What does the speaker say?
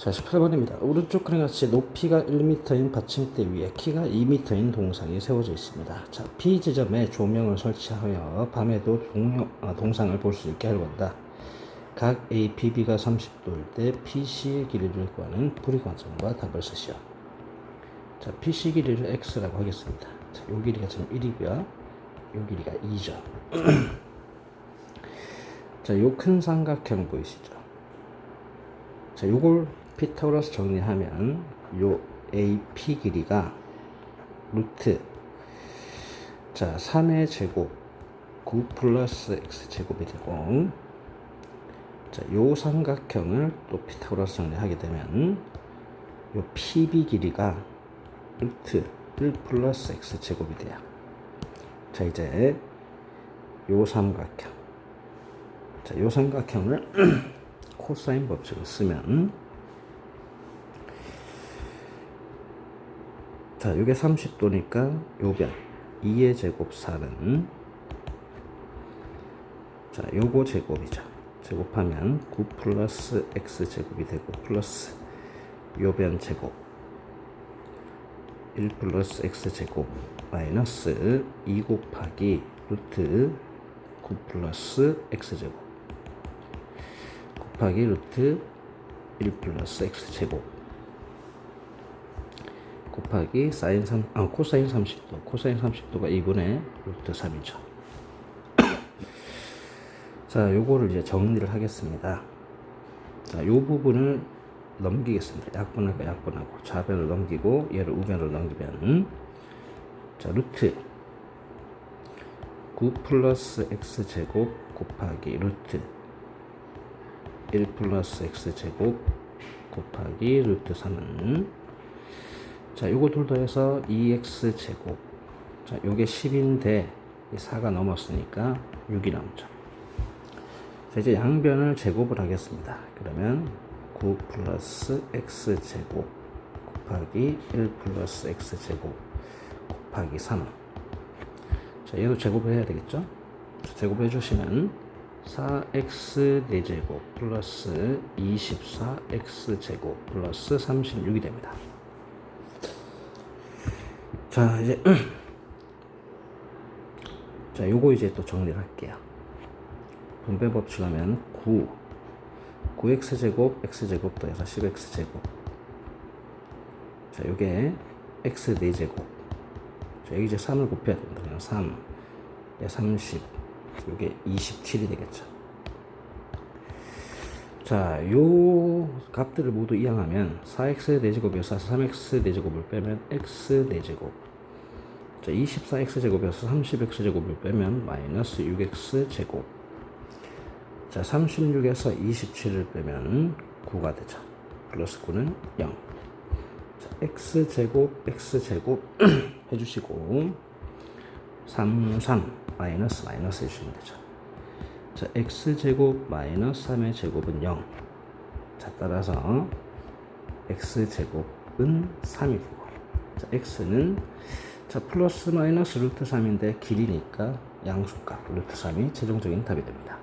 자, 18번입니다. 오른쪽 그림 같이 높이가 1m인 받침대 위에 키가 2m인 동상이 세워져 있습니다. 자, P 지점에 조명을 설치하여 밤에도 동영, 아, 동상을 볼 수 있게 하려 한다. 각 A, P, B가 30도일 때 PC의 길이를 구하는 불이관점과 답을 쓰시오. 자, PC 길이를 X라고 하겠습니다. 자, 요 길이가 지금 1이고요. 요 길이가 2죠. 자, 요 큰 삼각형 보이시죠? 자, 요걸 피타고라스 정리하면 요 AP 길이가 루트 자, 3의 제곱 9 플러스 x 제곱이 되고 자, 요 삼각형을 또 피타고라스 정리하게 되면 요 PB 길이가 루트 1 플러스 x 제곱이 돼요. 자, 이제 요 삼각형 자, 요 삼각형을 코사인 법칙을 쓰면 자, 요게 30도니까 요변 2의 제곱 4는 자, 요거 제곱이죠. 제곱하면 9 플러스 x 제곱이 되고 플러스 요변 제곱. 1 플러스 x 제곱 마이너스 2 곱하기 루트 9 플러스 x 제곱. 곱하기 루트 1 플러스 x 제곱 곱하기 사인 3, 아, 코사인 30도 코사인 30도가 2분의 루트 3이죠. 자 요거를 이제 정리를 하겠습니다. 자 요 부분을 넘기겠습니다. 약분할 거 약분하고 좌변을 넘기고 얘를 우변으로 넘기면 자 루트 9 플러스 x 제곱 곱하기 루트 1 플러스 x 제곱 곱하기 루트 3은 자 요거 둘 더해서 2x 제곱 자 요게 10인데 4가 넘었으니까 6이 남죠 자 이제 양변을 제곱을 하겠습니다 그러면 9 플러스 x 제곱 곱하기 1 플러스 x 제곱 곱하기 3 자, 얘도 제곱을 해야 되겠죠? 제곱해 주시면 4x 4제곱 플러스 24x 제곱 플러스 36이 됩니다. 자, 이제 자, 요거 이제 또 정리를 할게요. 분배 법칙 하면 9 9x 제곱 x 제곱 더해서 10x 제곱 자, 요게 x 4제곱 자, 여기 이제 3을 곱해야 됩니다. 그냥 3, 예, 30, 이게 27이 되겠죠. 자, 요 값들을 모두 이항하면 4x 4제곱에서 3x 4제곱을 빼면 x 4제곱. 자, 24x 제곱에서 30x 제곱을 빼면 마이너스 6x 제곱. 자, 36에서 27을 빼면 9가 되죠. 플러스 9는 0. x 제곱 x 제곱 해주시고 3 3 마이너스 마이너스 해주시면 되죠. 자 x 제곱 마이너스 3의 제곱은 0. 자 따라서 x 제곱은 3이 되고 자 x는 자 플러스 마이너스 루트 3인데 길이니까 양수값 루트 3이 최종적인 답이 됩니다.